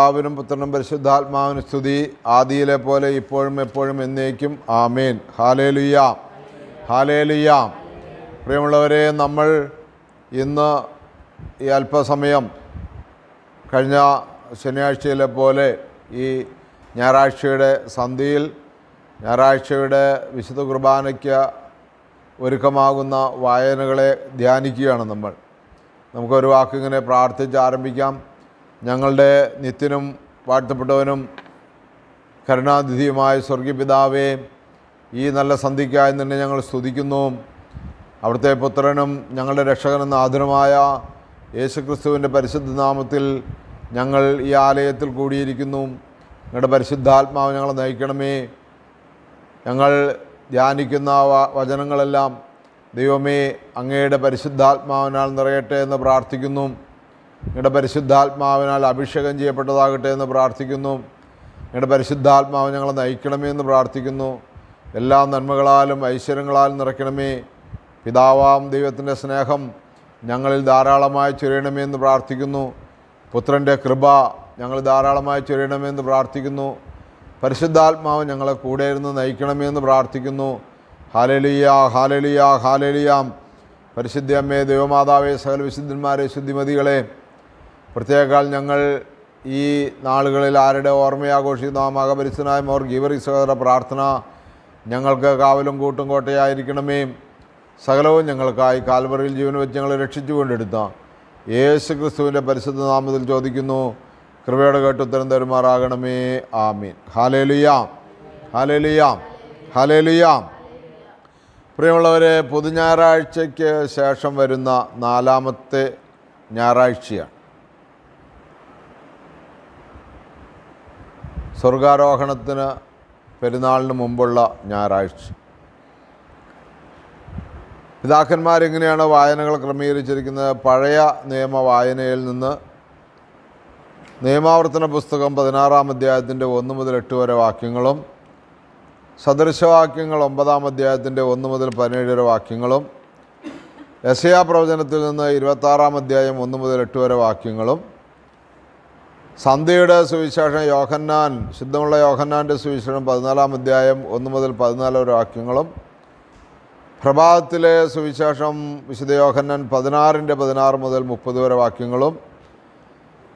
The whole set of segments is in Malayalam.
പിതാവിനും പുത്രനും പരിശുദ്ധാത്മാവിന് സ്തുതി. ആദിയിലെ പോലെ ഇപ്പോഴും എപ്പോഴും എന്നേക്കും. ആമേൻ. ഹാലേലുയാം. ഹാലേലുയാം. പ്രിയമുള്ളവരെ നമ്മൾ ഇന്ന് ഈ അല്പസമയം കഴിഞ്ഞ ശനിയാഴ്ചയിലെ പോലെ ഈ ഞായറാഴ്ചയുടെ സന്ധിയിൽ ഞായറാഴ്ചയുടെ വിശുദ്ധ കുർബാനയ്ക്ക് ഒരുക്കമാകുന്ന വായനകളെ ധ്യാനിക്കുകയാണ് നമ്മൾ. നമുക്കൊരു വാക്കിങ്ങനെ പ്രാർത്ഥിച്ച് ആരംഭിക്കാം. ഞങ്ങളുടെ നിത്യനും വാഴ്ത്തപ്പെട്ടവനും കരുണാതിഥിയുമായ സ്വർഗീയ പിതാവേ ഈ നല്ല സന്ധിക്കായി നിന്നെ ഞങ്ങൾ സ്തുതിക്കുന്നു. അവിടുത്തെ പുത്രനും ഞങ്ങളുടെ രക്ഷകനെന്ന ആദരമായ യേശുക്രിസ്തുവിന്റെ പരിശുദ്ധ നാമത്തിൽ ഞങ്ങൾ ഈ ആലയത്തിൽ കൂടിയിരിക്കുന്നു. ഞങ്ങളുടെ പരിശുദ്ധാത്മാവ് ഞങ്ങളെ നയിക്കണമേ. ഞങ്ങൾ ധ്യാനിക്കുന്ന വചനങ്ങളെല്ലാം ദൈവമേ അങ്ങയുടെ പരിശുദ്ധാത്മാവിനാൽ നിറയട്ടെ എന്ന് പ്രാർത്ഥിക്കുന്നു. നിങ്ങളുടെ പരിശുദ്ധാത്മാവിനാൽ അഭിഷേകം ചെയ്യപ്പെട്ടതാകട്ടെ എന്ന് പ്രാർത്ഥിക്കുന്നു. നിങ്ങളുടെ പരിശുദ്ധാത്മാവ് ഞങ്ങളെ നയിക്കണമേ എന്ന് പ്രാർത്ഥിക്കുന്നു. എല്ലാ നന്മകളാലും ഐശ്വര്യങ്ങളാലും നിറയ്ക്കണമേ. പിതാവാം ദൈവത്തിന്റെ സ്നേഹം ഞങ്ങളിൽ ധാരാളമായി ചൊരിയണമേ എന്ന് പ്രാർത്ഥിക്കുന്നു. പുത്രന്റെ കൃപ ഞങ്ങൾ ധാരാളമായി ചൊരിയണമേ എന്ന് പ്രാർത്ഥിക്കുന്നു. പരിശുദ്ധാത്മാവ് ഞങ്ങളെ കൂടെ ഇരുന്ന് നയിക്കണമേ എന്ന് പ്രാർത്ഥിക്കുന്നു. ഹാലലിയ ഹാലലിയ ഹാലലിയാം പരിശുദ്ധ അമ്മേ ദൈവമാതാവേ സകല വിശുദ്ധന്മാരെ ശുദ്ധിമതികളെ പ്രത്യേകാൽ ഞങ്ങൾ ഈ നാളുകളിൽ ആരുടെ ഓർമ്മയാഘോഷിക്കുന്ന? ആ മകപരിശനായ മോർ ഗീവറി സഹോദര പ്രാർത്ഥന ഞങ്ങൾക്ക് കാവലും കൂട്ടും കോട്ടയായിരിക്കണമേ. സകലവും ഞങ്ങൾക്കായി കാൽവറിയിൽ ജീവൻ വെച്ച് ഞങ്ങളെ രക്ഷിച്ചു കൊണ്ടെടുത്ത യേശു ക്രിസ്തുവിന്റെ പരിശുദ്ധ നാമത്തിൽ ചോദിക്കുന്നു. കൃപയുടെ കേട്ടുത്തരം തരുമാറാകണമേ. ആമീൻ. ഹാലേലുയാം ഹാലേലുയാം ഹാലേലുയാം പ്രിയമുള്ളവരെ പൊതുഞായറാഴ്ചയ്ക്ക് ശേഷം വരുന്ന നാലാമത്തെ ഞായറാഴ്ചയാണ്. സ്വർഗാരോഹണത്തിന് പെരുന്നാളിന് മുമ്പുള്ള ഞായറാഴ്ച. പിതാക്കന്മാരെങ്ങനെയാണ് വായനകൾ ക്രമീകരിച്ചിരിക്കുന്നത്? പഴയ നിയമ വായനയിൽ നിന്ന് നിയമാവർത്തന പുസ്തകം പതിനാറാം അധ്യായത്തിന്റെ ഒന്ന് മുതൽ എട്ട് വരെ വാക്യങ്ങളും സദൃശവാക്യങ്ങൾ ഒമ്പതാം അധ്യായത്തിന്റെ ഒന്ന് മുതൽ പതിനേഴ് വരെ വാക്യങ്ങളും യശയാ പ്രവചനത്തിൽ നിന്ന് ഇരുപത്താറാം അധ്യായം ഒന്ന് മുതൽ എട്ട് വരെ വാക്യങ്ങളും സന്ധ്യയുടെ സുവിശേഷം യോഹന്നാൻ ശുദ്ധമുള്ള യോഹന്നാന്റെ സുവിശേഷം പതിനാലാം അധ്യായം ഒന്ന് മുതൽ പതിനാല് വരെ വാക്യങ്ങളും. പ്രഭാതത്തിലെ സുവിശേഷം വിശുദ്ധ യോഹന്നാൻ പതിനാറിന്റെ പതിനാറ് മുതൽ മുപ്പത് വരെ വാക്യങ്ങളും.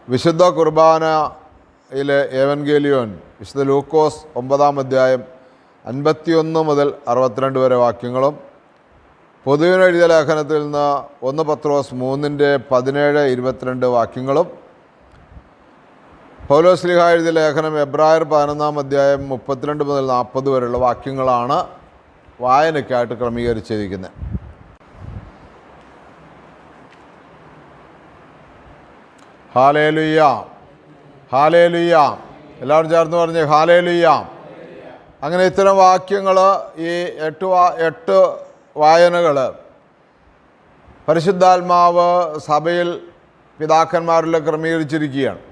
വിശുദ്ധ കുർബാനയിലെ ഏവൻഗേലിയോൻ വിശുദ്ധ ലൂക്കോസ് ഒമ്പതാം അധ്യായം അൻപത്തിയൊന്ന് മുതൽ അറുപത്തിരണ്ട് വരെ വാക്യങ്ങളും. പൊതുവിനെഴുതിയ ലേഖനത്തിൽ നിന്ന് ഒന്ന് പത്രോസ് മൂന്നിന്റെ പതിനേഴ് ഇരുപത്തിരണ്ട് വാക്യങ്ങളും. പൗലോസ്ലിഹ എഴുതിയ ലേഖനം എബ്രായർ പതിനൊന്നാം അധ്യായം മുപ്പത്തിരണ്ട് മുതൽ നാൽപ്പത് വരെയുള്ള വാക്യങ്ങളാണ് വായനയ്ക്കായിട്ട് ക്രമീകരിച്ചിരിക്കുന്നത്. ഹാലേലുയ്യാം ഹാലേലുയ്യാം. എല്ലാവരും ചേർന്ന് പറഞ്ഞ് ഹാലേലുയ്യാം. അങ്ങനെ ഇത്തരം വാക്യങ്ങൾ ഈ എട്ട് വാ എട്ട് വായനകൾ പരിശുദ്ധാത്മാവ് സഭയിൽ പിതാക്കന്മാരിൽ ക്രമീകരിച്ചിരിക്കുകയാണ്.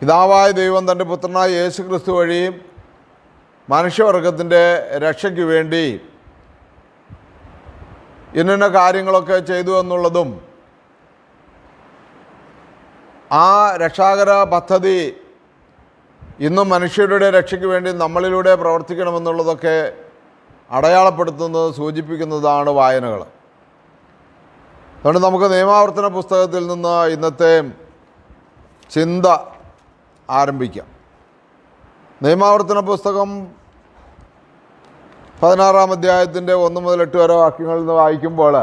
പിതാവായ ദൈവം തന്റെ പുത്രനായ യേശു ക്രിസ്തു വഴി മനുഷ്യവർഗത്തിന്റെ രക്ഷയ്ക്ക് വേണ്ടി ഇന്ന കാര്യങ്ങളൊക്കെ ചെയ്തു എന്നുള്ളതും ആ രക്ഷാകര പദ്ധതി ഇന്നും മനുഷ്യരുടെ രക്ഷയ്ക്ക് വേണ്ടി നമ്മളിലൂടെ പ്രവർത്തിക്കണമെന്നുള്ളതൊക്കെ അടയാളപ്പെടുത്തുന്നത് സൂചിപ്പിക്കുന്നതാണ് വായനകൾ. അതുകൊണ്ട് നമുക്ക് നിയമാവർത്തന പുസ്തകത്തിൽ നിന്ന് ഇന്നത്തെ ചിന്ത ആരംഭിക്കാം. നിയമാവർത്തന പുസ്തകം പതിനാറാം അധ്യായത്തിന്റെ ഒന്ന് മുതൽ എട്ട് വരെ വാക്യങ്ങളിൽ നിന്ന് വായിക്കുമ്പോൾ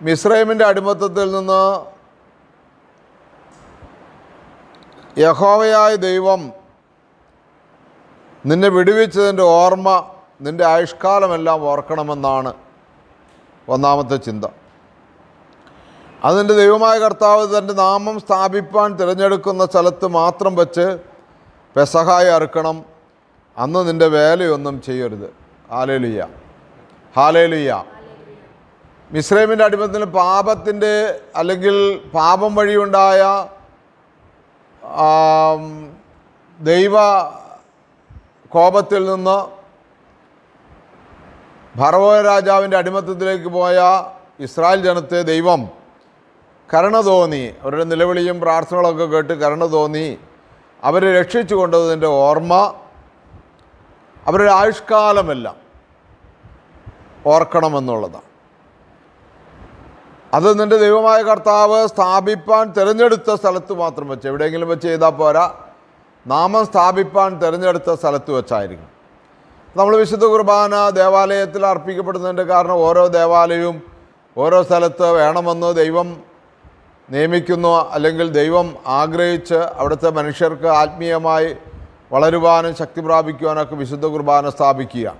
മിസ്രൈമിന്റെ അടിമത്തത്തിൽ നിന്ന് യഹോവയായ ദൈവം നിന്നെ വിടുവിച്ചതിന്റെ ഓർമ്മ നിന്റെ ആയുഷ്കാലമെല്ലാം ഓർക്കണമെന്നാണ് ഒന്നാമത്തെ ചിന്ത. അതിന്റെ ദൈവമായ കർത്താവ് തന്റെ നാമം സ്ഥാപിപ്പാൻ തിരഞ്ഞെടുക്കുന്ന സ്ഥലത്ത് മാത്രം വെച്ച് പെസഹായി അറുക്കണം. അന്ന് നിന്റെ വേലയൊന്നും ചെയ്യരുത്. ഹാലേലുയ്യ ഹാലേലുയ്യ മിശ്രൈമിന്റെ അടിമത്തിന് പാപത്തിന്റെ അല്ലെങ്കിൽ പാപം വഴിയുണ്ടായ ദൈവ കോപത്തിൽ നിന്ന് ഭർവോ രാജാവിന്റെ അടിമത്തത്തിലേക്ക് പോയ ഇസ്രായേൽ ജനത്തെ ദൈവം കരുണ തോന്നി. അവരുടെ നിലവിളിയും പ്രാർത്ഥനകളൊക്കെ കേട്ട് കരുണ തോന്നി. അവരെ രക്ഷിച്ചു കൊണ്ടതിന്റെ ഓർമ്മ അവരുടെ ആയുഷ്കാലമെല്ലാം ഓർക്കണമെന്നുള്ളതാണ്. അത് നിന്റെ ദൈവമായ കർത്താവ് സ്ഥാപിപ്പാൻ തിരഞ്ഞെടുത്ത സ്ഥലത്ത് മാത്രം വെച്ച് എവിടെയെങ്കിലും വെച്ച് ചെയ്താൽ പോരാ. നാമം സ്ഥാപിപ്പാൻ തിരഞ്ഞെടുത്ത സ്ഥലത്ത് വെച്ചായിരിക്കും നമ്മൾ വിശുദ്ധ കുർബാന ദേവാലയത്തിൽ അർപ്പിക്കപ്പെടുന്നതിന്റെ കാരണം ഓരോ ദേവാലയവും ഓരോ സ്ഥലത്ത് വേണമെന്ന് ദൈവം നിയമിക്കുന്നു അല്ലെങ്കിൽ ദൈവം ആഗ്രഹിച്ച് അവിടുത്തെ മനുഷ്യർക്ക് ആത്മീയമായി വളരുവാനും ശക്തി പ്രാപിക്കുവാനൊക്കെ വിശുദ്ധ കുർബാന സ്ഥാപിക്കുക.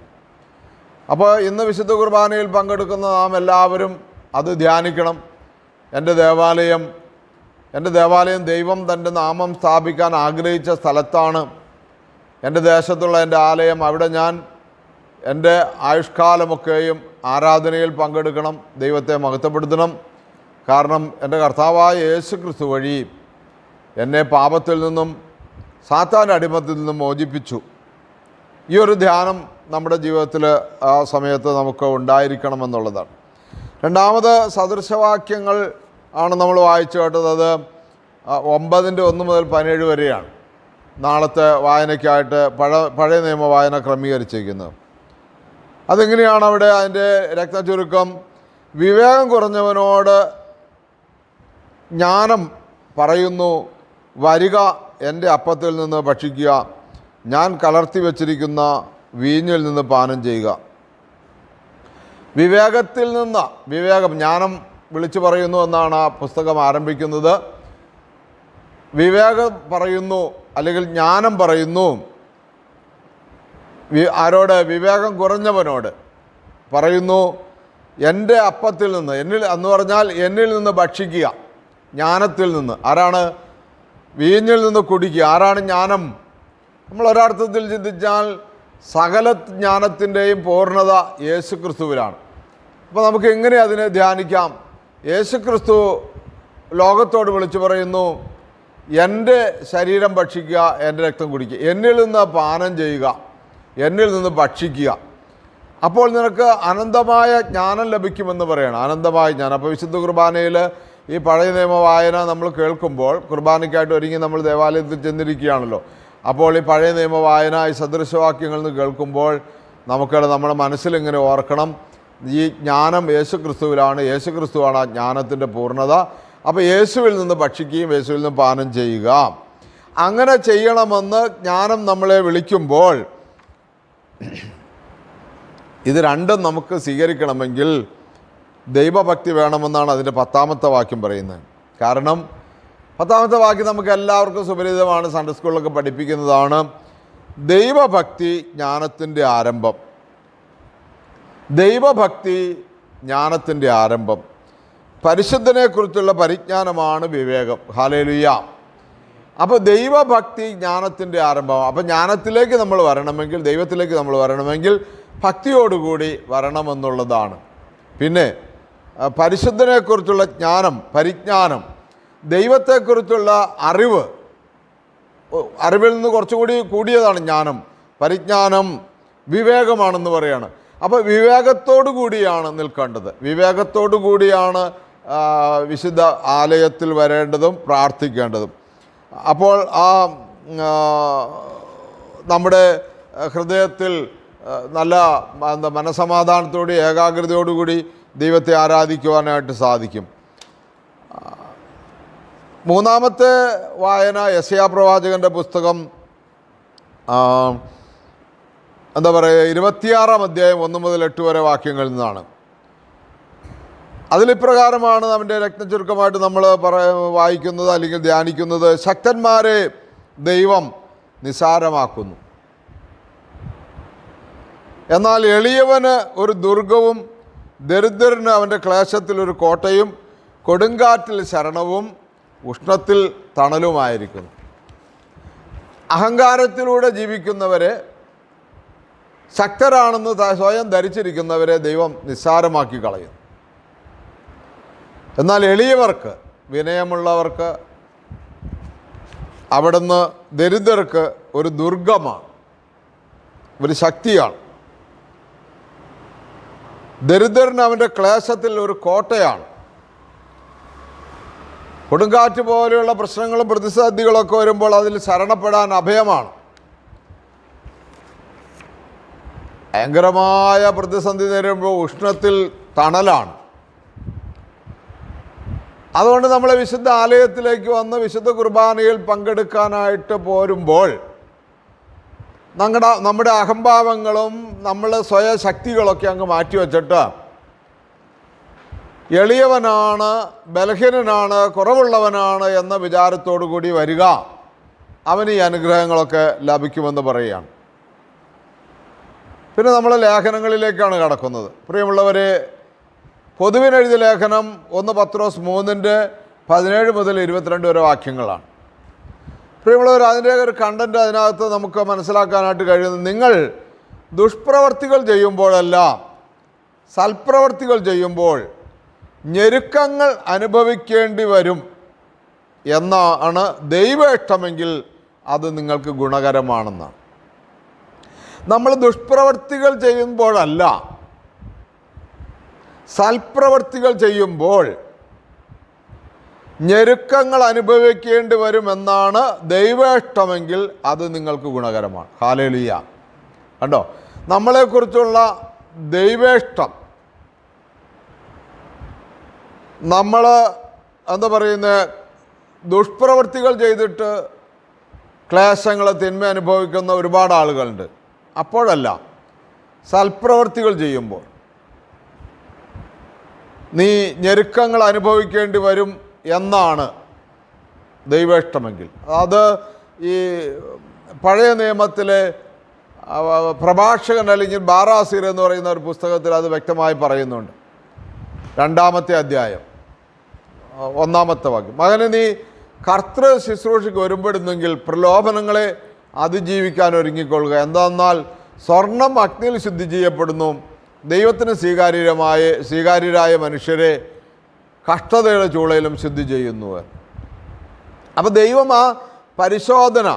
അപ്പോൾ ഇന്ന് വിശുദ്ധ കുർബാനയിൽ പങ്കെടുക്കുന്ന നാം എല്ലാവരും അത് ധ്യാനിക്കണം. എന്റെ ദേവാലയം എന്റെ ദേവാലയം ദൈവം തന്റെ നാമം സ്ഥാപിക്കാൻ ആഗ്രഹിച്ച സ്ഥലത്താണ്. എന്റെ ദേശത്തുള്ള എന്റെ ആലയം അവിടെ ഞാൻ എന്റെ ആയുഷ്കാലമൊക്കെയും ആരാധനയിൽ പങ്കെടുക്കണം. ദൈവത്തെ മഹത്വപ്പെടുത്തണം. കാരണം എന്റെ കർത്താവായ യേശു ക്രിസ്തു വഴി എന്നെ പാപത്തിൽ നിന്നും സാത്താന്റെ അടിമത്തിൽ നിന്നും മോചിപ്പിച്ചു. ഈ ഒരു ധ്യാനം നമ്മുടെ ജീവിതത്തിൽ ആ സമയത്ത് നമുക്ക് ഉണ്ടായിരിക്കണമെന്നുള്ളതാണ്. രണ്ടാമത് സദൃശവാക്യങ്ങൾ ആണ് നമ്മൾ വായിച്ചു കേട്ടത്. അത് ഒമ്പതിന്റെ ഒന്ന് മുതൽ പതിനേഴ് വരെയാണ്. നാളത്തെ വായനയ്ക്കായിട്ട് പഴ പഴയ നിയമ വായന ക്രമീകരിച്ചിരിക്കുന്നത്. അതെങ്ങനെയാണ് അവിടെ അതിന്റെ രക്തചുരുക്കം? വിവേകം കുറഞ്ഞവനോട് ജ്ഞാനം പറയുന്നു വരിക എന്റെ അപ്പത്തിൽ നിന്ന് ഭക്ഷിക്കുക ഞാൻ കലർത്തി വച്ചിരിക്കുന്ന വീഞ്ഞിൽ നിന്ന് പാനം ചെയ്യുക. വിവേകത്തിൽ നിന്ന് വിവേകം ജ്ഞാനം വിളിച്ചു പറയുന്നു എന്നാണ് ആ പുസ്തകം ആരംഭിക്കുന്നത്. വിവേകം പറയുന്നു അല്ലെങ്കിൽ ജ്ഞാനം പറയുന്നു. ആരോട്? വിവേകം കുറഞ്ഞവനോട് പറയുന്നു എന്റെ അപ്പത്തിൽ നിന്ന് എന്നിൽ എന്ന് പറഞ്ഞാൽ എന്നിൽ നിന്ന് ഭക്ഷിക്കുക. ജ്ഞാനത്തിൽ നിന്ന്. ആരാണ്? വീഞ്ഞിൽ നിന്ന് കുടിക്കുക. ആരാണ് ജ്ഞാനം? നമ്മൾ ഒരർത്ഥത്തിൽ ചിന്തിച്ചാൽ സകല ജ്ഞാനത്തിന്റെയും പൂർണത യേശു ക്രിസ്തുവിലാണ് അപ്പോൾ നമുക്ക് എങ്ങനെ അതിനെ ധ്യാനിക്കാം? യേശു ക്രിസ്തു ലോകത്തോട് വിളിച്ചു പറയുന്നു എന്റെ ശരീരം ഭക്ഷിക്കുക എന്റെ രക്തം കുടിക്കുക. എന്നിൽ നിന്ന് പാനം ചെയ്യുക എന്നിൽ നിന്ന് ഭക്ഷിക്കുക. അപ്പോൾ നിനക്ക് അനന്തമായ ജ്ഞാനം ലഭിക്കുമെന്ന് പറയണം. അനന്തമായ ജ്ഞാനം. അപ്പോൾ വിശുദ്ധ കുർബാനയിൽ ഈ പഴയ നിയമ വായന നമ്മൾ കേൾക്കുമ്പോൾ കുർബാനയ്ക്കായിട്ട് ഒരുങ്ങി നമ്മൾ ദേവാലയത്തിൽ ചെന്നിരിക്കുകയാണല്ലോ. അപ്പോൾ ഈ പഴയ നിയമ വായന ഈ സദൃശവാക്യങ്ങളിൽ നിന്ന് കേൾക്കുമ്പോൾ നമുക്കത് നമ്മുടെ മനസ്സിലിങ്ങനെ ഓർക്കണം? ഈ ജ്ഞാനം യേശു ക്രിസ്തുവിലാണ് യേശു ക്രിസ്തുവാണ് ആ ജ്ഞാനത്തിന്റെ പൂർണത. അപ്പോൾ യേശുവിൽ നിന്ന് ഭക്ഷിക്കുകയും യേശുവിൽ നിന്ന് പാനം ചെയ്യുക. അങ്ങനെ ചെയ്യണമെന്ന് ജ്ഞാനം നമ്മളെ വിളിക്കുമ്പോൾ ഇത് രണ്ടും നമുക്ക് സ്വീകരിക്കണമെങ്കിൽ ദൈവഭക്തി വേണമെന്നാണ് അതിന്റെ പത്താമത്തെ വാക്യം പറയുന്നത്. കാരണം പത്താമത്തെ വാക്യം നമുക്ക് എല്ലാവർക്കും സുപരിചിതമാണ് സൺഡേ സ്കൂളിലൊക്കെ പഠിപ്പിക്കുന്നതാണ്. ദൈവഭക്തി ജ്ഞാനത്തിന്റെ ആരംഭം. ദൈവഭക്തി ജ്ഞാനത്തിന്റെ ആരംഭം. പരിശുദ്ധനെക്കുറിച്ചുള്ള പരിജ്ഞാനമാണ് വിവേകം. ഹാലേലുയ അപ്പോൾ ദൈവഭക്തി ജ്ഞാനത്തിന്റെ ആരംഭം. അപ്പോൾ ജ്ഞാനത്തിലേക്ക് നമ്മൾ വരണമെങ്കിൽ ദൈവത്തിലേക്ക് നമ്മൾ വരണമെങ്കിൽ ഭക്തിയോടുകൂടി വരണമെന്നുള്ളതാണ്. പിന്നെ പരിശുദ്ധനെക്കുറിച്ചുള്ള ജ്ഞാനം പരിജ്ഞാനം ദൈവത്തെക്കുറിച്ചുള്ള അറിവ് അറിവിൽ നിന്ന് കുറച്ചുകൂടി കൂടിയതാണ് ജ്ഞാനം. പരിജ്ഞാനം വിവേകമാണെന്ന് പറയാണ്. അപ്പോൾ വിവേകത്തോടു കൂടിയാണ് നിൽക്കേണ്ടത്. വിവേകത്തോടു കൂടിയാണ് വിശുദ്ധ ആലയത്തിൽ വരേണ്ടതും പ്രാർത്ഥിക്കേണ്ടതും. അപ്പോൾ ആ ആ, നമ്മുടെ ഹൃദയത്തിൽ നല്ല എന്താ മനസമാധാനത്തോടെ ഏകാഗ്രതയോടുകൂടി ദൈവത്തെ ആരാധിക്കുവാനായിട്ട് സാധിക്കും. മൂന്നാമത്തെ വായന യശയാ പ്രവാചകന്റെ പുസ്തകം എന്താ പറയുക ഇരുപത്തിയാറാം അധ്യായം ഒന്ന് മുതൽ എട്ട് വരെ വാക്യങ്ങളിൽ നിന്നാണ്. അതിലിപ്രകാരമാണ് അവന്റെ രക്തചുരുക്കമായിട്ട് നമ്മൾ പറ വായിക്കുന്നത് അല്ലെങ്കിൽ ധ്യാനിക്കുന്നത്. ശക്തന്മാരെ ദൈവം നിസാരമാക്കുന്നു. എന്നാൽ എളിയവന് ഒരു ദുർഗവും ദരിദ്രന് അവന്റെ ക്ലേശത്തിൽ ഒരു കോട്ടയും കൊടുങ്കാറ്റിൽ ശരണവും ഉഷ്ണത്തിൽ തണലുമായിരിക്കുന്നു. അഹങ്കാരത്തിലൂടെ ജീവിക്കുന്നവരെ ശക്തരാണെന്ന് സ്വയം ധരിച്ചിരിക്കുന്നവരെ ദൈവം നിസ്സാരമാക്കി കളയും. എന്നാൽ എളിയവർക്ക് വിനയമുള്ളവർക്ക് അവിടുന്ന് ദരിദ്രർക്ക് ഒരു ദുർഗമാണ് ഒരു ശക്തിയാണ്. ദരിദ്രന് അവന്റെ ക്ലേശത്തിൽ ഒരു കോട്ടയാണ്. കൊടുങ്കാറ്റ് പോലെയുള്ള പ്രശ്നങ്ങളും പ്രതിസന്ധികളൊക്കെ വരുമ്പോൾ അതിൽ ശരണപ്പെടാൻ അഭയമാണ്. ഭയങ്കരമായ പ്രതിസന്ധി നേരിടുമ്പോൾ ഉഷ്ണത്തിൽ തണലാണ്. അതുകൊണ്ട് നമ്മളെ വിശുദ്ധ ആലയത്തിലേക്ക് വന്ന് വിശുദ്ധ കുർബാനയിൽ പങ്കെടുക്കാനായിട്ട് പോരുമ്പോൾ നമ്മുടെ നമ്മുടെ അഹംഭാവങ്ങളും നമ്മൾ സ്വയ ശക്തികളൊക്കെ അങ്ങ് മാറ്റിവെച്ചിട്ട് എളിയവനാണ് ബലഹീനനാണ് കുറവുള്ളവനാണ് എന്ന വിചാരത്തോടു കൂടി വരിക. അവന് ഈ അനുഗ്രഹങ്ങളൊക്കെ ലഭിക്കുമെന്ന് പറയുകയാണ്. പിന്നെ നമ്മൾ ലേഖനങ്ങളിലേക്കാണ് കടക്കുന്നത്. പ്രിയമുള്ളവരെ പൊതുവിനെഴുതിയ ലേഖനം ഒന്ന് പത്രോസ് മൂന്നിന്റെ പതിനേഴ് മുതൽ ഇരുപത്തിരണ്ട് വരെ വാക്യങ്ങളാണ്. പ്രിയമുള്ളവർ അതിന്റെ ഒരു കണ്ടന്റ് അതിനകത്ത് നമുക്ക് മനസ്സിലാക്കാനായിട്ട് കഴിയുന്നത് നിങ്ങൾ ദുഷ്പ്രവർത്തികൾ ചെയ്യുമ്പോഴെല്ലാം സൽപ്രവർത്തികൾ ചെയ്യുമ്പോൾ ഞെരുക്കങ്ങൾ അനുഭവിക്കേണ്ടി വരും എന്നാണ് ദൈവ ഇഷ്ടമെങ്കിൽ അത് നിങ്ങൾക്ക് ഗുണകരമാണെന്നാണ്. നമ്മൾ ദുഷ്പ്രവർത്തികൾ ചെയ്യുമ്പോഴല്ല സൽപ്രവർത്തികൾ ചെയ്യുമ്പോൾ ഞെരുക്കങ്ങൾ അനുഭവിക്കേണ്ടി വരുമെന്നാണ് ദൈവേഷ്ടമെങ്കിൽ അത് നിങ്ങൾക്ക് ഗുണകരമാണ്. ഹാലേലിയ. കണ്ടോ? നമ്മളെക്കുറിച്ചുള്ള ദൈവേഷ്ടം. നമ്മൾ എന്താ പറയുന്നത് ദുഷ്പ്രവൃത്തികൾ ചെയ്തിട്ട് ക്ലേശങ്ങൾ തിന്മ അനുഭവിക്കുന്ന ഒരുപാട് ആളുകളുണ്ട്. അപ്പോഴല്ല സൽപ്രവൃത്തികൾ ചെയ്യുമ്പോൾ. നീ ഞെരുക്കങ്ങൾ അനുഭവിക്കേണ്ടി വരും എന്നാണ് ദൈവേഷ്ടമെങ്കിൽ. അത് ഈ പഴയ നിയമത്തിലെ പ്രഭാഷകൻ അല്ലെങ്കിൽ ബാറാസീർ എന്ന് പറയുന്ന ഒരു പുസ്തകത്തിൽ അത് വ്യക്തമായി പറയുന്നുണ്ട്. രണ്ടാമത്തെ അധ്യായം ഒന്നാമത്തെ വാക്യം. മകനെ നീ കർത്തൃ ശുശ്രൂഷയ്ക്ക് ഒരുപ്പെടുന്നെങ്കിൽ പ്രലോഭനങ്ങളെ അതിജീവിക്കാൻ ഒരുങ്ങിക്കൊള്ളുക. എന്താന്നാൽ സ്വർണം അഗ്നിയിൽ ശുദ്ധി ചെയ്യപ്പെടുന്നു. ദൈവത്തിന് സ്വീകാര്യമായ സ്വീകാര്യരായ മനുഷ്യരെ കഷ്ടതയുടെ ചൂളയിലും സിദ്ധി ചെയ്യുന്നു. അപ്പോൾ ദൈവം ആ പരിശോധന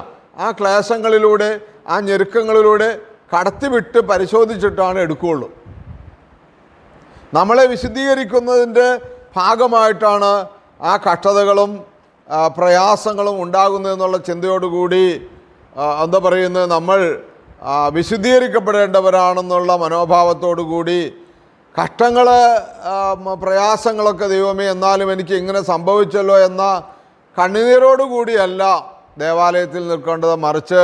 ആ ക്ലേശങ്ങളിലൂടെ ആ ഞെരുക്കങ്ങളിലൂടെ കടത്തിവിട്ട് പരിശോധിച്ചിട്ടാണ് എടുക്കുകയുള്ളൂ. നമ്മളെ വിശദീകരിക്കുന്നതിന്റെ ഭാഗമായിട്ടാണ് ആ കഷ്ടതകളും പ്രയാസങ്ങളും ഉണ്ടാകുന്നതെന്നുള്ള ചിന്തയോടുകൂടി എന്താ പറയുന്നത് നമ്മൾ വിശദീകരിക്കപ്പെടേണ്ടവരാണെന്നുള്ള മനോഭാവത്തോടു കൂടി കഷ്ടങ്ങൾ പ്രയാസങ്ങളൊക്കെ ദൈവമേ എന്നാലും എനിക്ക് ഇങ്ങനെ സംഭവിച്ചല്ലോ എന്ന കണ്ണുനീരോടുകൂടിയല്ല ദേവാലയത്തിൽ നിൽക്കേണ്ടത്. മറിച്ച്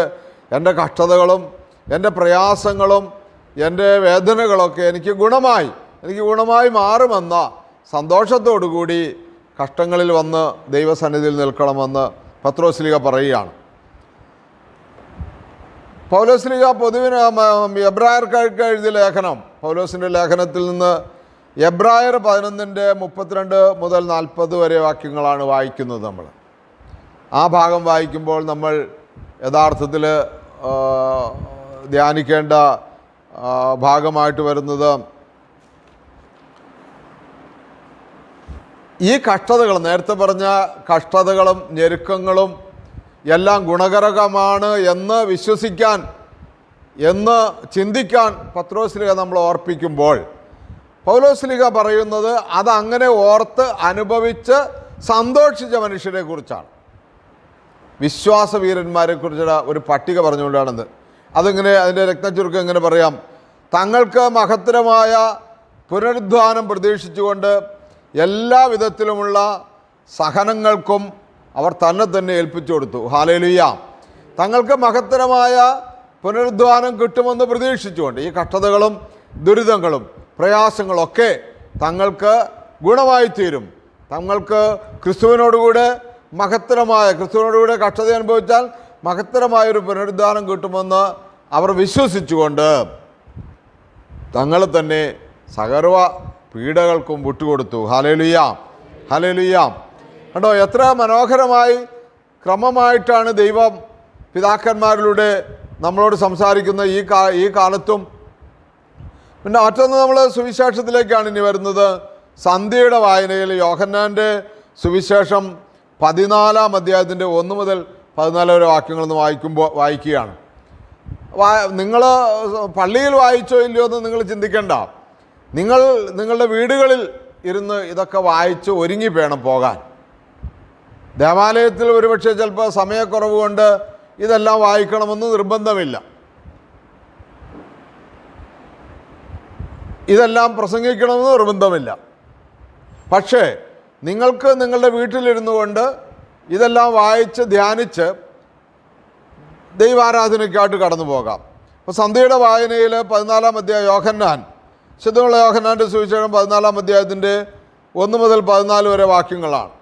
എന്റെ കഷ്ടതകളും എന്റെ പ്രയാസങ്ങളും എന്റെ വേദനകളൊക്കെ എനിക്ക് ഗുണമായി എനിക്ക് ഗുണമായി മാറുമെന്ന സന്തോഷത്തോടു കൂടി കഷ്ടങ്ങളിൽ വന്ന് ദൈവസന്നിധിയിൽ നിൽക്കണമെന്ന് പത്രോസ്ലിക പറയുകയാണ്. പൗലോസ്ലിക പൊതുവിന് എബ്രായർക്കായിട്ട് എഴുതിയ ലേഖനം. പൗലോസിന്റെ ലേഖനത്തിൽ നിന്ന് എബ്രായർ പതിനൊന്നിന്റെ മുപ്പത്തിരണ്ട് മുതൽ നാൽപ്പത് വരെ വാക്യങ്ങളാണ് വായിക്കുന്നത് നമ്മൾ. ആ ഭാഗം വായിക്കുമ്പോൾ നമ്മൾ യഥാർത്ഥത്തിൽ ധ്യാനിക്കേണ്ട ഭാഗമായിട്ട് വരുന്നത് ഈ കഷ്ടതകൾ നേരത്തെ പറഞ്ഞ കഷ്ടതകളും ഞെരുക്കങ്ങളും എല്ലാം ഗുണകരകമാണ് എന്ന് വിശ്വസിക്കാൻ എന്ന് ചിന്തിക്കാൻ പത്രോസ്ലിക നമ്മൾ ഓർപ്പിക്കുമ്പോൾ പൗലോസ്ലിക പറയുന്നത് അതങ്ങനെ ഓർത്ത് അനുഭവിച്ച് സന്തോഷിച്ച മനുഷ്യരെ കുറിച്ചാണ്. വിശ്വാസവീരന്മാരെ കുറിച്ചുള്ള ഒരു പട്ടിക പറഞ്ഞുകൊണ്ടാണെന്ന് അതിങ്ങനെ അതിന്റെ രക്തചുരുക്കം എങ്ങനെ പറയാം. തങ്ങൾക്ക് മഹത്തരമായ പുനരുദ്ധാനം പ്രതീക്ഷിച്ചുകൊണ്ട് എല്ലാ വിധത്തിലുമുള്ള സഹനങ്ങൾക്കും അവർ തന്നെ തന്നെ ഏൽപ്പിച്ചു കൊടുത്തു. ഹാലേലുയ്യ തങ്ങൾക്ക് മഹത്തരമായ പുനരുദ്ധാനം കിട്ടുമെന്ന് പ്രതീക്ഷിച്ചുകൊണ്ട് ഈ കഷ്ടതകളും ദുരിതങ്ങളും പ്രയാസങ്ങളൊക്കെ തങ്ങൾക്ക് ഗുണമായി തീരും തങ്ങൾക്ക് ക്രിസ്തുവിനോടുകൂടെ മഹത്തരമായ ക്രിസ്തുവിനോടുകൂടെ കഷ്ടത അനുഭവിച്ചാൽ മഹത്തരമായൊരു പുനരുദ്ധാനം കിട്ടുമെന്ന് അവർ വിശ്വസിച്ചുകൊണ്ട് തങ്ങൾ തന്നെ സകർവ പീഡകൾക്കും വിട്ടുകൊടുത്തു. ഹലേലുയാം ഹലേലുയാം കണ്ടോ എത്ര മനോഹരമായി ക്രമമായിട്ടാണ് ദൈവം പിതാക്കന്മാരിലൂടെ നമ്മളോട് സംസാരിക്കുന്ന ഈ കാ ഈ കാലത്തും. പിന്നെ മറ്റൊന്ന് നമ്മൾ സുവിശേഷത്തിലേക്കാണ് ഇനി വരുന്നത്. സന്ധ്യയുടെ വായനയിൽ യോഹന്നാന്റെ സുവിശേഷം പതിനാലാം അധ്യായത്തിന്റെ ഒന്ന് മുതൽ പതിനാല് വരെ വാക്യങ്ങളൊന്ന് വായിക്കുമ്പോൾ വായിക്കുകയാണ്. നിങ്ങൾ പള്ളിയിൽ വായിച്ചോ ഇല്ലയോ എന്ന് നിങ്ങൾ ചിന്തിക്കേണ്ട. നിങ്ങൾ നിങ്ങളുടെ വീടുകളിൽ ഇരുന്ന് ഇതൊക്കെ വായിച്ച് ഒരുങ്ങി വേണം പോകാൻ. ദേവാലയത്തിൽ ഒരുപക്ഷെ ചിലപ്പോൾ സമയക്കുറവ് കൊണ്ട് ഇതെല്ലാം വായിക്കണമെന്ന് നിർബന്ധമില്ല. ഇതെല്ലാം പ്രസംഗിക്കണമെന്ന് നിർബന്ധമില്ല. പക്ഷേ നിങ്ങൾക്ക് നിങ്ങളുടെ വീട്ടിലിരുന്നു കൊണ്ട് ഇതെല്ലാം വായിച്ച് ധ്യാനിച്ച് ദൈവാരാധനയ്ക്കായിട്ട് കടന്നു പോകാം. അപ്പോൾ സന്ധ്യയുടെ വായനയിൽ പതിനാലാം അധ്യായ യോഹന്നാൻ ശുദ്ധമുള്ള യോഹന്നാന്റെ സുവിശേഷം പതിനാലാം അധ്യായത്തിന്റെ ഒന്ന് മുതൽ പതിനാല് വരെ വാക്യങ്ങളാണ്.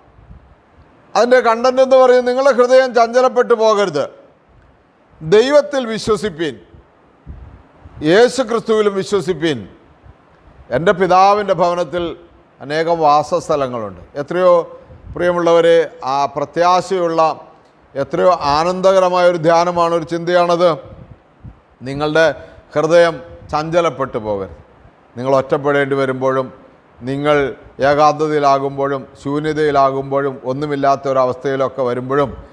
അതിന്റെ കണ്ടന്റ് എന്ന് പറയുന്നത് നിങ്ങളുടെ ഹൃദയം ചഞ്ചലപ്പെട്ടു പോകരുത്. ദൈവത്തിൽ വിശ്വസിപ്പീൻ. യേശു ക്രിസ്തുവിലും വിശ്വസിപ്പീൻ. എന്റെ പിതാവിന്റെ ഭവനത്തിൽ അനേകം വാസസ്ഥലങ്ങളുണ്ട്. എത്രയോ പ്രിയമുള്ളവരെ ആ പ്രത്യാശയുള്ള എത്രയോ ആനന്ദകരമായ ഒരു ധ്യാനമാണ് ഒരു ചിന്തയാണത്. നിങ്ങളുടെ ഹൃദയം ചഞ്ചലപ്പെട്ടു പോകരുത്. നിങ്ങൾ ഒറ്റപ്പെടേണ്ടി വരുമ്പോഴും നിങ്ങൾ ഏകാന്തതയിലാകുമ്പോഴും ശൂന്യതയിലാകുമ്പോഴും ഒന്നുമില്ലാത്ത ഒരവസ്ഥയിലൊക്കെ വരുമ്പോഴും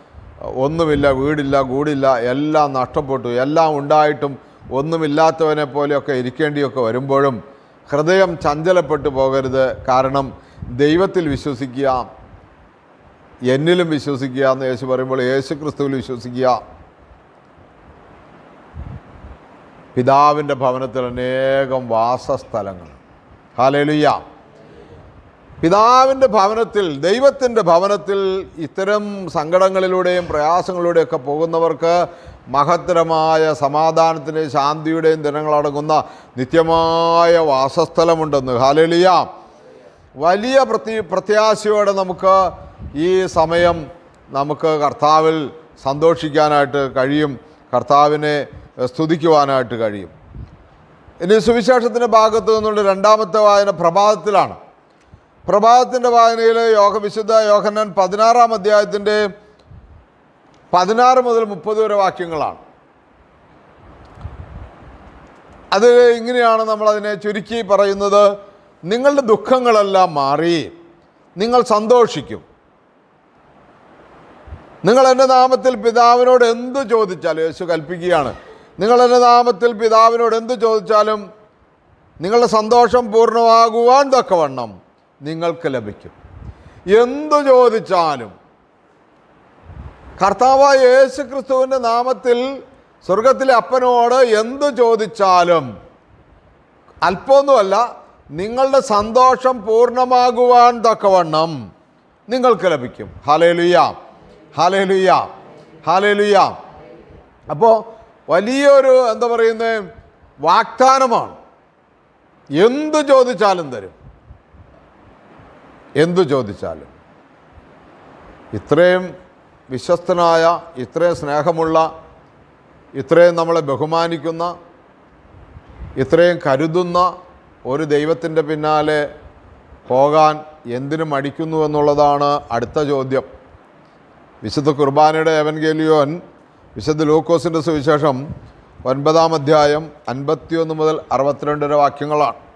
ഒന്നുമില്ല വീടില്ല കൂടില്ല എല്ലാം നഷ്ടപ്പെട്ടു. എല്ലാം ഉണ്ടായിട്ടും ഒന്നുമില്ലാത്തവനെ പോലെയൊക്കെ ഇരിക്കേണ്ടിയൊക്കെ വരുമ്പോഴും ഹൃദയം ചഞ്ചലപ്പെട്ടു പോകരുത്. കാരണം ദൈവത്തിൽ വിശ്വസിക്കുക എന്നിലും വിശ്വസിക്കുക എന്ന് യേശു പറയുമ്പോൾ യേശു ക്രിസ്തുവിൽ വിശ്വസിക്കുക. പിതാവിന്റെ ഭവനത്തിൽ അനേകം വാസസ്ഥലങ്ങൾ. ഹാലേലുയ്യ പിതാവിന്റെ ഭവനത്തിൽ ദൈവത്തിന്റെ ഭവനത്തിൽ ഇത്തരം സങ്കടങ്ങളിലൂടെയും പ്രയാസങ്ങളിലൂടെയൊക്കെ പോകുന്നവർക്ക് മഹത്തരമായ സമാധാനത്തിന്റെയും ശാന്തിയുടെയും ദിനങ്ങളടങ്ങുന്ന നിത്യമായ വാസസ്ഥലമുണ്ടെന്ന്. ഹാലലിയ വലിയ പ്രതി പ്രത്യാശയോടെ നമുക്ക് ഈ സമയം നമുക്ക് കർത്താവിൽ സന്തോഷിക്കാനായിട്ട് കഴിയും. കർത്താവിനെ സ്തുതിക്കുവാനായിട്ട് കഴിയും. ഇനി സുവിശേഷത്തിന്റെ ഭാഗത്തു നിന്നുള്ള രണ്ടാമത്തെ വായന പ്രഭാതത്തിലാണ്. പ്രഭാതത്തിന്റെ വായനയിൽ യോഗ വിശുദ്ധ യോഹന്നാൻ പതിനാറാം അധ്യായത്തിന്റെ പതിനാറ് മുതൽ മുപ്പത് വരെ വാക്യങ്ങളാണ്. അത് ഇങ്ങനെയാണ് നമ്മളതിനെ ചുരുക്കി പറയുന്നത്. നിങ്ങളുടെ ദുഃഖങ്ങളെല്ലാം മാറി. നിങ്ങൾ സന്തോഷിക്കും. നിങ്ങൾ എന്റെ നാമത്തിൽ പിതാവിനോട് എന്ത് ചോദിച്ചാലും യേശു കൽപ്പിക്കുകയാണ്. നിങ്ങൾ എന്റെ നാമത്തിൽ പിതാവിനോട് എന്ത് ചോദിച്ചാലും നിങ്ങളുടെ സന്തോഷം പൂർണമാകുവാൻ തക്കവണ്ണം നിങ്ങൾക്ക് ലഭിക്കും. എന്തു ചോദിച്ചാലും കർത്താവായ യേശു ക്രിസ്തുവിന്റെ നാമത്തിൽ സ്വർഗത്തിലെ അപ്പനോട് എന്തു ചോദിച്ചാലും അല്പമൊന്നുമല്ല നിങ്ങളുടെ സന്തോഷം പൂർണമാകുവാൻ തക്കവണ്ണം നിങ്ങൾക്ക് ലഭിക്കും. ഹലേലുയ ഹലേലുയ ഹലേലുയ അപ്പോൾ വലിയൊരു എന്താ പറയുന്നത് വാഗ്ദാനമാണ്. എന്തു ചോദിച്ചാലും തരും. എന്തു ചോദിച്ചാലും. ഇത്രയും വിശ്വസ്തനായ ഇത്രയും സ്നേഹമുള്ള ഇത്രയും നമ്മളെ ബഹുമാനിക്കുന്ന ഇത്രയും കരുതുന്ന ഒരു ദൈവത്തിന്റെ പിന്നാലെ പോകാൻ എന്തിനു മടിക്കുന്നു എന്നുള്ളതാണ് അടുത്ത ചോദ്യം. വിശുദ്ധ കുർബാനയുടെ എവൻഗേലിയോൻ വിശുദ്ധ ലൂക്കോസിന്റെ സുവിശേഷം ഒൻപതാം അധ്യായം അൻപത്തിയൊന്ന് മുതൽ അറുപത്തിരണ്ട് വരെ വാക്യങ്ങളാണ്.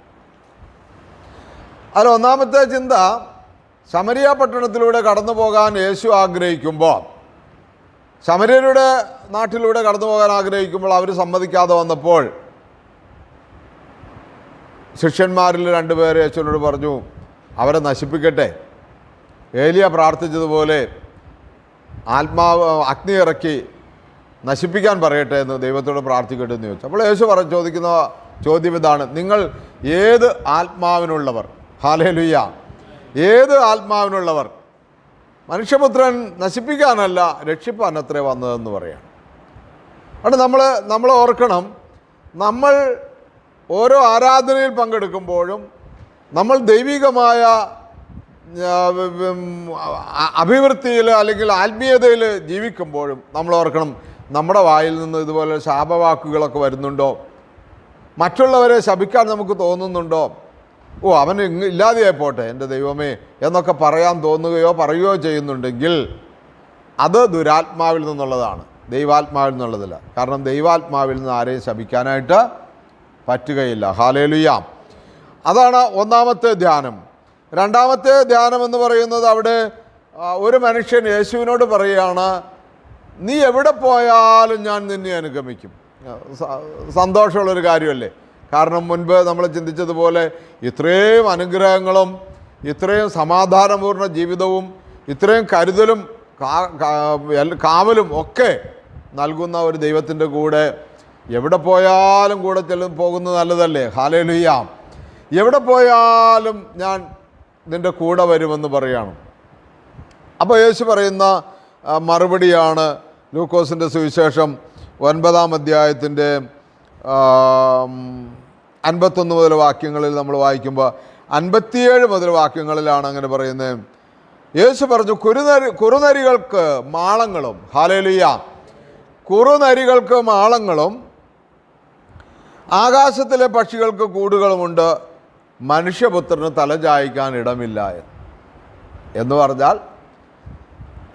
അതിൽ ഒന്നാമത്തെ ചിന്ത ശമരിയ പട്ടണത്തിലൂടെ കടന്നു പോകാൻ യേശു ആഗ്രഹിക്കുമ്പോൾ ശമരിയരുടെ നാട്ടിലൂടെ കടന്നു പോകാൻ ആഗ്രഹിക്കുമ്പോൾ അവർ സമ്മതിക്കാതെ വന്നപ്പോൾ ശിഷ്യന്മാരിൽ രണ്ടുപേർ യേശുവിനോട് പറഞ്ഞു അവരെ നശിപ്പിക്കട്ടെ. ഏലിയ പ്രാർത്ഥിച്ചതുപോലെ ആത്മാവ് അഗ്നി ഇറക്കി നശിപ്പിക്കാൻ പറയട്ടെ എന്ന് ദൈവത്തോട് പ്രാർത്ഥിക്കട്ടെ എന്ന് ചോദിച്ചു. അപ്പോൾ യേശു പറ ചോദിക്കുന്ന ചോദ്യം ഇതാണ് നിങ്ങൾ ഏത് ആത്മാവിനുള്ളവർ? ഹാലേലുയ്യ ഏത് ആത്മാവിനുള്ളവർ? മനുഷ്യപുത്രൻ നശിപ്പിക്കാനല്ല രക്ഷിപ്പാൻ അത്രേ വന്നതെന്ന് പറയാം. അവിടെ നമ്മൾ നമ്മൾ ഓർക്കണം നമ്മൾ ഓരോ ആരാധനയിൽ പങ്കെടുക്കുമ്പോഴും നമ്മൾ ദൈവികമായ അഭിവൃദ്ധിയിൽ അല്ലെങ്കിൽ ആത്മീയതയിൽ ജീവിക്കുമ്പോഴും നമ്മൾ ഓർക്കണം നമ്മുടെ വായിൽ നിന്ന് ഇതുപോലെ ശാപവാക്കുകളൊക്കെ വരുന്നുണ്ടോ? മറ്റുള്ളവരെ ശപിക്കാൻ നമുക്ക് തോന്നുന്നുണ്ടോ? ഓ അവൻ ഇല്ലാതെയായി പോട്ടെ എന്റെ ദൈവമേ എന്നൊക്കെ പറയാൻ തോന്നുകയോ പറയുകയോ ചെയ്യുന്നുണ്ടെങ്കിൽ അത് ദുരാത്മാവിൽ നിന്നുള്ളതാണ്. ദൈവാത്മാവിൽ നിന്നുള്ളതല്ല. കാരണം ദൈവാത്മാവിൽ നിന്ന് ആരെയും ശപിക്കാനായിട്ട് പറ്റുകയില്ല. ഹാലേലുയാം. അതാണ് ഒന്നാമത്തെ ധ്യാനം. രണ്ടാമത്തെ ധ്യാനം എന്ന് പറയുന്നത് അവിടെ ഒരു മനുഷ്യൻ യേശുവിനോട് പറയുകയാണ് നീ എവിടെ പോയാലും ഞാൻ നിന്നെ അനുഗമിക്കും. സന്തോഷമുള്ളൊരു കാര്യമല്ലേ? കാരണം മുൻപ് നമ്മൾ ചിന്തിച്ചതുപോലെ ഇത്രയും അനുഗ്രഹങ്ങളും ഇത്രയും സമാധാനപൂർണ ജീവിതവും ഇത്രയും കരുതലും കാവലും ഒക്കെ നൽകുന്ന ഒരു ദൈവത്തിന്റെ കൂടെ എവിടെ പോയാലും കൂടെ ചെല്ലും പോകുന്നത് നല്ലതല്ലേ? ഹാലയിലുയ്യാം എവിടെ പോയാലും ഞാൻ നിന്റെ കൂടെ വരുമെന്ന് പറയാണ്. അപ്പോൾ യേശു പറയുന്ന മറുപടിയാണ് ലൂക്കോസിന്റെ സുവിശേഷം ഒൻപതാം അധ്യായത്തിന്റെ അൻപത്തൊന്ന് മുതൽ വാക്യങ്ങളിൽ നമ്മൾ വായിക്കുമ്പോൾ അൻപത്തിയേഴ് മുതൽ വാക്യങ്ങളിലാണ് അങ്ങനെ പറയുന്നത് യേശു പറഞ്ഞു കുരുനരി കുറുനരികൾക്ക് മാളങ്ങളും ഹാലേലിയ കുറുനരികൾക്ക് മാളങ്ങളും ആകാശത്തിലെ പക്ഷികൾക്ക് കൂടുകളുമുണ്ട് മനുഷ്യപുത്രന് തലചായ്ക്കാൻ ഇടമില്ല എന്ന്. പറഞ്ഞാൽ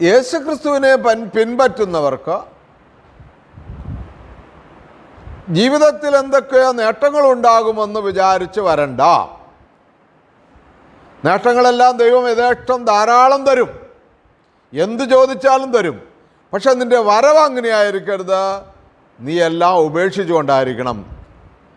യേശുക്രിസ്തുവിനെ പൻ പിൻപറ്റുന്നവർക്ക് ജീവിതത്തിൽ എന്തൊക്കെയോ നേട്ടങ്ങളുണ്ടാകുമെന്ന് വിചാരിച്ച് വരണ്ട. നേട്ടങ്ങളെല്ലാം ദൈവം യഥേഷ്ടം ധാരാളം തരും. എന്ത് ചോദിച്ചാലും തരും. പക്ഷെ നിന്റെ വരവ് അങ്ങനെയായിരിക്കരുത്. നീ എല്ലാം ഉപേക്ഷിച്ചുകൊണ്ടായിരിക്കണം.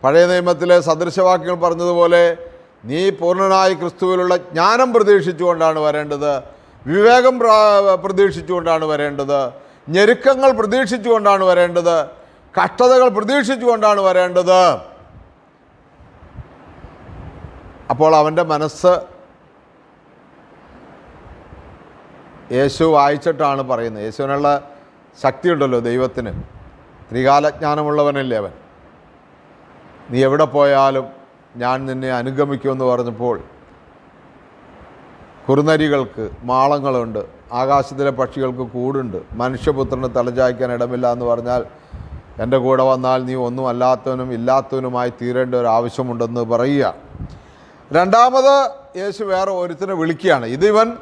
പഴയ നിയമത്തിലെ സദൃശവാക്യങ്ങൾ പറഞ്ഞതുപോലെ നീ പൂർണനായി ക്രിസ്തുവിലുള്ള ജ്ഞാനം പ്രതീക്ഷിച്ചുകൊണ്ടാണ് വരേണ്ടത്. വിവേകം പ്ര- പ്രതീക്ഷിച്ചുകൊണ്ടാണ് വരേണ്ടത്. ഞെരുക്കങ്ങൾ പ്രതീക്ഷിച്ചുകൊണ്ടാണ് വരേണ്ടത്. കഷ്ടതകൾ പ്രതീക്ഷിച്ചുകൊണ്ടാണ് വരേണ്ടത്. അപ്പോൾ അവന്റെ മനസ്സ് യേശു വായിച്ചിട്ടാണ് പറയുന്നത്. യേശുവിനുള്ള ശക്തിയുണ്ടല്ലോ ദൈവത്തിന്. ത്രികാലജ്ഞാനമുള്ളവനല്ലേ അവൻ. നീ എവിടെ പോയാലും ഞാൻ നിന്നെ അനുഗമിക്കുമെന്ന് പറഞ്ഞപ്പോൾ കുറുനരികൾക്ക് മാളങ്ങളുണ്ട് ആകാശത്തിലെ പക്ഷികൾക്ക് കൂടുണ്ട് മനുഷ്യപുത്രന് തലചായ്ക്കാൻ ഇടമില്ല എന്ന് പറഞ്ഞാൽ എന്റെ കൂടെ വന്നാൽ നീ ഒന്നും അല്ലാത്തവനും ഇല്ലാത്തവനുമായി തീരേണ്ട ഒരു ആവശ്യമുണ്ടെന്ന് പറയുക. രണ്ടാമത് യേശു വേറെ ഒരുത്തിനെ വിളിക്കുകയാണ്. ഇത് ഇവൻ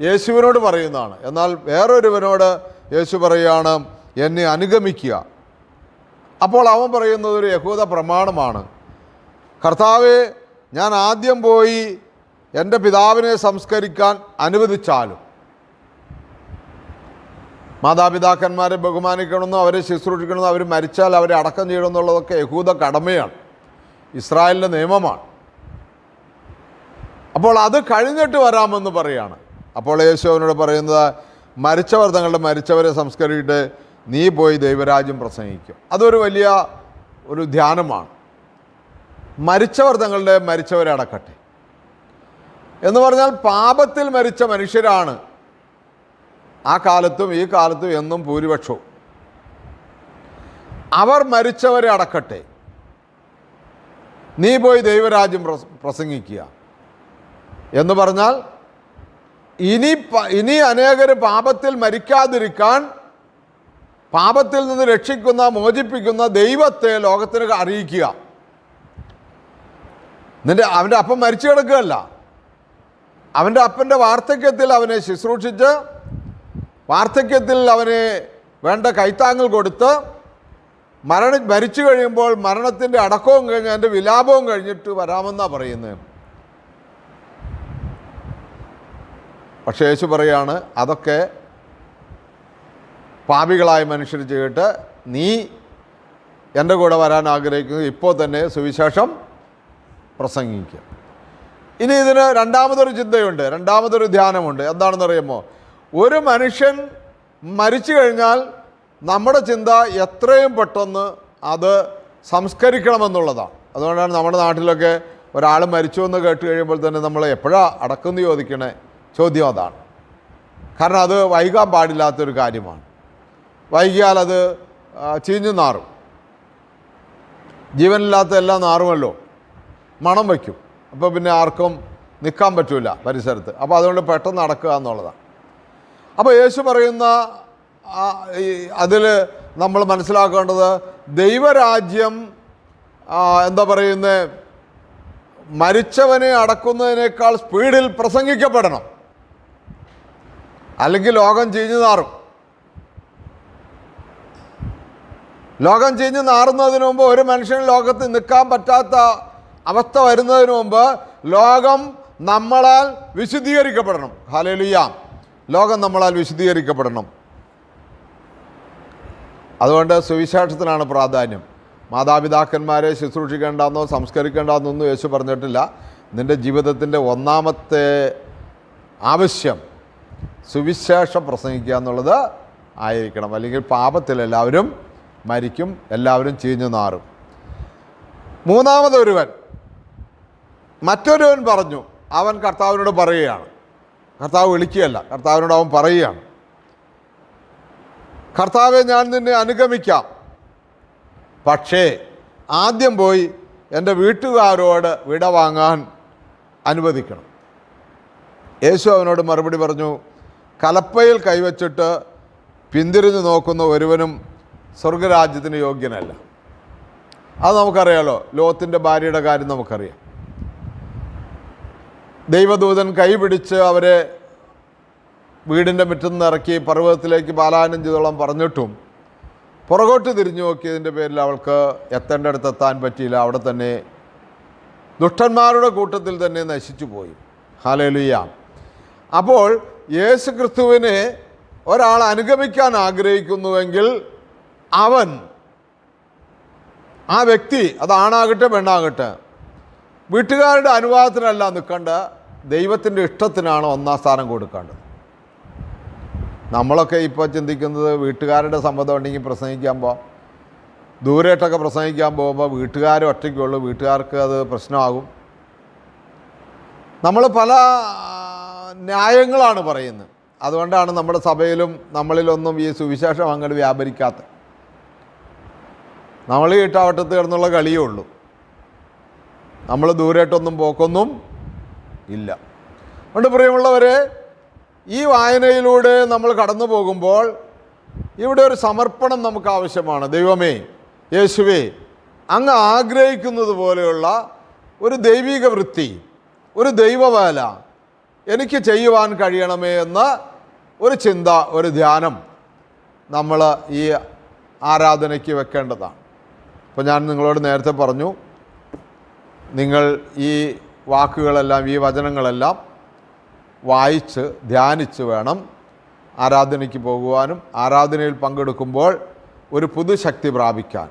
യേശുവിനോട് പറയുന്നതാണ്. എന്നാൽ വേറൊരുവനോട് യേശു പറയുകയാണ് എന്നെ അനുഗമിക്കുക. അപ്പോൾ അവൻ പറയുന്നത് ഒരു യഹൂദ പ്രമാണമാണ്. കർത്താവെ ഞാൻ ആദ്യം പോയി എന്റെ പിതാവിനെ സംസ്കരിക്കാൻ അനുവദിച്ചാലും മാതാപിതാക്കന്മാരെ ബഹുമാനിക്കണമെന്നും അവരെ ശുശ്രൂഷിക്കണമെന്നും അവർ മരിച്ചാൽ അവരെ അടക്കം ചെയ്യണമെന്നുള്ളതൊക്കെ യഹൂദ കടമയാണ്. ഇസ്രായേലിന്റെ നിയമമാണ്. അപ്പോൾ അത് കഴിഞ്ഞിട്ട് വരാമെന്ന് പറയാണ്. അപ്പോൾ യേശു അവനോട് പറയുന്നത് മരിച്ചവർ തങ്ങളുടെ മരിച്ചവരെ സംസ്കരിച്ചിട്ട് നീ പോയി ദൈവരാജ്യം പ്രസംഗിക്കും. അതൊരു വലിയ ഒരു ധ്യാനമാണ്. മരിച്ചവർ തങ്ങളുടെ മരിച്ചവരെ അടക്കട്ടെ. എന്ന് പറഞ്ഞാൽ പാപത്തിൽ മരിച്ച മനുഷ്യരാണ് ആ കാലത്തും ഈ കാലത്തും എന്നും ഭൂരിപക്ഷവും. അവർ മരിച്ചവരെ അടക്കട്ടെ. നീ പോയി ദൈവരാജ്യം പ്രസ- പ്രസംഗിക്കുക. എന്ന് പറഞ്ഞാൽ ഇനി ഇനി അനേകർ പാപത്തിൽ മരിക്കാതിരിക്കാൻ പാപത്തിൽ നിന്ന് രക്ഷിക്കുന്ന മോചിപ്പിക്കുന്ന ദൈവത്തെ ലോകത്തിന് അറിയിക്കുക. നിന്റെ അവന്റെ അപ്പം മരിച്ചു കിടക്കുകയല്ല. അവന്റെ അപ്പന്റെ വാർദ്ധക്യത്തിൽ അവനെ ശുശ്രൂഷിച്ച് വാർദ്ധക്യത്തിൽ അവന് വേണ്ട കൈത്താങ്ങൽ കൊടുത്ത് മരണ മരിച്ചു കഴിയുമ്പോൾ മരണത്തിന്റെ അടക്കവും കഴിഞ്ഞ് അതിന്റെ വിലാപവും കഴിഞ്ഞിട്ട് വരാമെന്നാണ് പറയുന്നത്. പക്ഷേ യേശു പറയാണ് അതൊക്കെ പാപികളായ മനുഷ്യർ ചെയ്തിട്ട് നീ എന്റെ കൂടെ വരാൻ ആഗ്രഹിക്കുന്നത് ഇപ്പോൾ തന്നെ സുവിശേഷം പ്രസംഗിക്കുക. ഇനി ഇതിന് രണ്ടാമതൊരു ചിന്തയുണ്ട് രണ്ടാമതൊരു ധ്യാനമുണ്ട്. എന്താണെന്ന് അറിയുമോ ഒരു മനുഷ്യൻ മരിച്ചു കഴിഞ്ഞാൽ നമ്മുടെ ചിന്ത എത്രയും പെട്ടെന്ന് അത് സംസ്കരിക്കണമെന്നുള്ളതാണ്. അതുകൊണ്ടാണ് നമ്മുടെ നാട്ടിലൊക്കെ ഒരാൾ മരിച്ചു എന്ന് കേട്ട് കഴിയുമ്പോൾ തന്നെ നമ്മൾ എപ്പോഴാണ് അടക്കുമെന്ന് ചോദിക്കണേ ചോദ്യം അതാണ്. കാരണം അത് വൈകാൻ പാടില്ലാത്തൊരു കാര്യമാണ്. വൈകിയാൽ അത് ചീഞ്ഞു നാറും. ജീവനില്ലാത്ത എല്ലാം നാറുമല്ലോ. മണം വയ്ക്കും. അപ്പോൾ പിന്നെ ആർക്കും നിൽക്കാൻ പറ്റില്ല പരിസരത്ത്. അപ്പോൾ അതുകൊണ്ട് പെട്ടെന്ന് അടക്കുക എന്നുള്ളതാണ്. അപ്പോൾ യേശു പറയുന്ന അതിൽ നമ്മൾ മനസ്സിലാക്കേണ്ടത് ദൈവരാജ്യം എന്താ പറയുന്നത് മരിച്ചവനെ അടക്കുന്നതിനേക്കാൾ സ്പീഡിൽ പ്രസംഗിക്കപ്പെടണം. അല്ലെങ്കിൽ ലോകം ചീഞ്ഞു നാറും. ലോകം ചീഞ്ഞു നാറുന്നതിന് മുമ്പ് ഒരു മനുഷ്യൻ ലോകത്ത് നിൽക്കാൻ പറ്റാത്ത അവസ്ഥ വരുന്നതിന് മുമ്പ് ലോകം നമ്മളാൽ വിശുദ്ധീകരിക്കപ്പെടണം. ഹലേലുയ്യ ലോകം നമ്മളാൽ വിശദീകരിക്കപ്പെടണം. അതുകൊണ്ട് സുവിശേഷത്തിനാണ് പ്രാധാന്യം. മാതാപിതാക്കന്മാരെ ശുശ്രൂഷിക്കേണ്ടെന്നോ സംസ്കരിക്കേണ്ടെന്നൊന്നും യേശു പറഞ്ഞിട്ടില്ല. നിന്റെ ജീവിതത്തിന്റെ ഒന്നാമത്തെ ആവശ്യം സുവിശേഷം പ്രസംഗിക്കുക എന്നുള്ളത് ആയിരിക്കണം. അല്ലെങ്കിൽ പാപത്തിൽ എല്ലാവരും മരിക്കും എല്ലാവരും ചീഞ്ഞു നാറും. മൂന്നാമതൊരുവൻ. മറ്റൊരുവൻ പറഞ്ഞു അവൻ കർത്താവിനോട് പറയുകയാണ് കർത്താവ് വിളിക്കുകയല്ല. കർത്താവിനോട് അവൻ പറയുകയാണ്. കർത്താവെ ഞാൻ നിന്നെ അനുഗമിക്കാം. പക്ഷേ ആദ്യം പോയി എന്റെ വീട്ടുകാരോട് വിട വാങ്ങാൻ അനുവദിക്കണം. യേശു അവനോട് മറുപടി പറഞ്ഞു കലപ്പയിൽ കൈവച്ചിട്ട് പിന്തിരിഞ്ഞു നോക്കുന്ന ഒരുവനും സ്വർഗരാജ്യത്തിന് യോഗ്യനല്ല. അത് നമുക്കറിയാലോ ലോകത്തിന്റെ ഭാര്യയുടെ കാര്യം നമുക്കറിയാം. ദൈവദൂതൻ കൈപിടിച്ച് അവരെ വീടിന്റെ മുറ്റത്ത് ഇറക്കി പർവതത്തിലേക്ക് പാലായനം ചെയ്തോളം പറഞ്ഞിട്ടും പുറകോട്ട് തിരിഞ്ഞു നോക്കിയതിന്റെ പേരിൽ അവൾക്ക് എത്തേണ്ടടുത്ത് എത്താൻ പറ്റിയില്ല. അവിടെ തന്നെ ദുഷ്ടന്മാരുടെ കൂട്ടത്തിൽ തന്നെ നശിച്ചു പോയി. ഹാലേലുയ്യ അപ്പോൾ യേശു ക്രിസ്തുവിനെ ഒരാൾ അനുഗമിക്കാൻ ആഗ്രഹിക്കുന്നുവെങ്കിൽ അവൻ ആ വ്യക്തി അത് ആണാകട്ടെ പെണ്ണാകട്ടെ വീട്ടുകാരുടെ അനുവാദത്തിനല്ല നിൽക്കേണ്ട. ദൈവത്തിന്റെ ഇഷ്ടത്തിനാണ് ഒന്നാം സ്ഥാനം കൊടുക്കേണ്ടത്? നമ്മളൊക്കെ ഇപ്പോൾ ചിന്തിക്കുന്നത് വീട്ടുകാരുടെ സമ്മതം ഉണ്ടെങ്കിൽ പ്രസംഗിക്കാൻ പോകാം ദൂരേട്ടൊക്കെ പ്രസംഗിക്കാൻ പോകുമ്പോൾ വീട്ടുകാർ ഒറ്റയ്ക്കുള്ളൂ വീട്ടുകാർക്ക് അത് പ്രശ്നമാകും. നമ്മൾ പല ന്യായങ്ങളാണ് പറയുന്നത്. അതുകൊണ്ടാണ് നമ്മുടെ സഭയിലും നമ്മളിലൊന്നും ഈ സുവിശേഷം അങ്ങോട്ട് വ്യാപരിക്കാത്ത നമ്മൾ ഈ ഇട്ടാവട്ടത്ത് കിടന്നുള്ള കളിയേ ഉള്ളൂ. നമ്മൾ ദൂരേട്ടൊന്നും പോക്കൊന്നും ഇല്ല. അതുകൊണ്ട് പ്രിയമുള്ളവരെ ഈ വായനയിലൂടെ നമ്മൾ കടന്നു പോകുമ്പോൾ ഇവിടെ ഒരു സമർപ്പണം നമുക്ക് ആവശ്യമാണ്. ദൈവമേ യേശുവേ അങ്ങ് ആഗ്രഹിക്കുന്നത് പോലെയുള്ള ഒരു ദൈവിക വൃത്തി ഒരു ദൈവവേല എനിക്ക് ചെയ്യുവാൻ കഴിയണമേ എന്ന ഒരു ചിന്ത ഒരു ധ്യാനം നമ്മൾ ഈ ആരാധനയ്ക്ക് വെക്കേണ്ടതാണ്. അപ്പോൾ ഞാൻ നിങ്ങളോട് നേരത്തെ പറഞ്ഞു നിങ്ങൾ ഈ വാക്കുകളെല്ലാം ഈ വചനങ്ങളെല്ലാം വായിച്ച് ധ്യാനിച്ച് വേണം ആരാധനയ്ക്ക് പോകുവാനും ആരാധനയിൽ പങ്കെടുക്കുമ്പോൾ ഒരു പുതുശക്തി പ്രാപിക്കാൻ.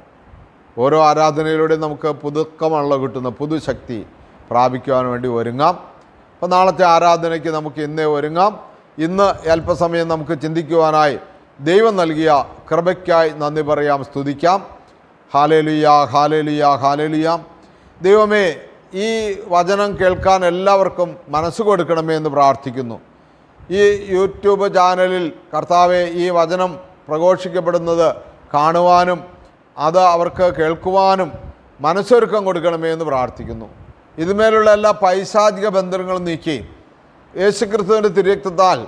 ഓരോ ആരാധനയിലൂടെയും നമുക്ക് പുതുക്കമുള്ള കിട്ടുന്ന പുതുശക്തി പ്രാപിക്കുവാൻ വേണ്ടി ഒരുങ്ങാം. അപ്പോൾ നാളത്തെ ആരാധനയ്ക്ക് നമുക്ക് ഇന്നേ ഒരുങ്ങാം. ഇന്ന് അല്പസമയം നമുക്ക് ചിന്തിക്കുവാനായി ദൈവം നൽകിയ കൃപയ്ക്കായി നന്ദി പറയാം. സ്തുതിക്കാം. Hallelujah hallelujah hallelujah. ദൈവമേ ഈ വചനം കേൾക്കാൻ എല്ലാവർക്കും മനസ്സ് കൊടുക്കണമേ എന്ന് പ്രാർത്ഥിക്കുന്നു. ഈ യൂട്യൂബ് ചാനലിൽ കർത്താവെ ഈ വചനം പ്രഘോഷിക്കപ്പെടുന്നത് കാണുവാനും അത് അവർക്ക് കേൾക്കുവാനും മനസ്സൊരുക്കം കൊടുക്കണമേ എന്ന് പ്രാർത്ഥിക്കുന്നു. ഇതുമേലുള്ള എല്ലാ പൈശാചിക ബന്ധനങ്ങളും നീക്കി യേശുക്രിസ്തുവിന്റെ തിരക്തത്താൽ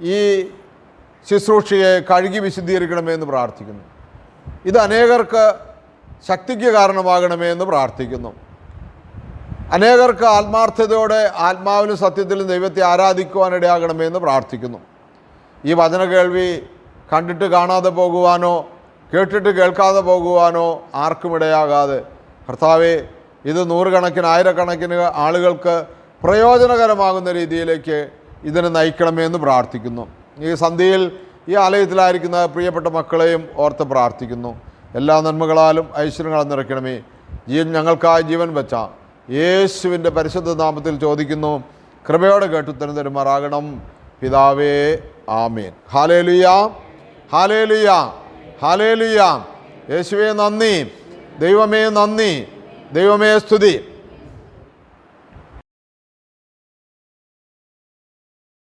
ഈ ശുശ്രൂഷയെ കഴുകി വിശദീകരിക്കണമേ എന്ന് പ്രാർത്ഥിക്കുന്നു. ഇത് അനേകർക്ക് ശക്തിക്ക് കാരണമാകണമേ എന്ന് പ്രാർത്ഥിക്കുന്നു. അനേകർക്ക് ആത്മാർത്ഥതയോടെ ആത്മാവിലും സത്യത്തിലും ദൈവത്തെ ആരാധിക്കുവാനിടയാകണമേ എന്ന് പ്രാർത്ഥിക്കുന്നു. ഈ വചന കേൾവി കണ്ടിട്ട് കാണാതെ പോകുവാനോ കേട്ടിട്ട് കേൾക്കാതെ പോകുവാനോ ആർക്കും ഇടയാകാതെ. കർത്താവെ ഇത് നൂറുകണക്കിന് ആയിരക്കണക്കിന് ആളുകൾക്ക് പ്രയോജനകരമാകുന്ന രീതിയിലേക്ക് ഇതിനെ നയിക്കണമേ എന്ന് പ്രാർത്ഥിക്കുന്നു. ഈ സന്ധ്യയിൽ ഈ ആലയത്തിലായിരിക്കുന്ന പ്രിയപ്പെട്ട മക്കളെയും ഓർത്ത് പ്രാർത്ഥിക്കുന്നു. എല്ലാ നന്മകളാലും ഐശ്വര്യങ്ങളും നിറയ്ക്കണമേ. ജീവൻ ഞങ്ങൾക്കായി ജീവൻ വെച്ച. യേശുവിന്റെ പരിശുദ്ധ നാമത്തിൽ ചോദിക്കുന്നു. കൃപയോടെ കേട്ടുത്തരം തരുമാറാകണം പിതാവേ ആമേൻ. ഹാലേലുയ ഹാലേലുയ ഹാലേലുയ യേശുവേ നന്ദി. ദൈവമേ നന്ദി. ദൈവമേ സ്തുതി.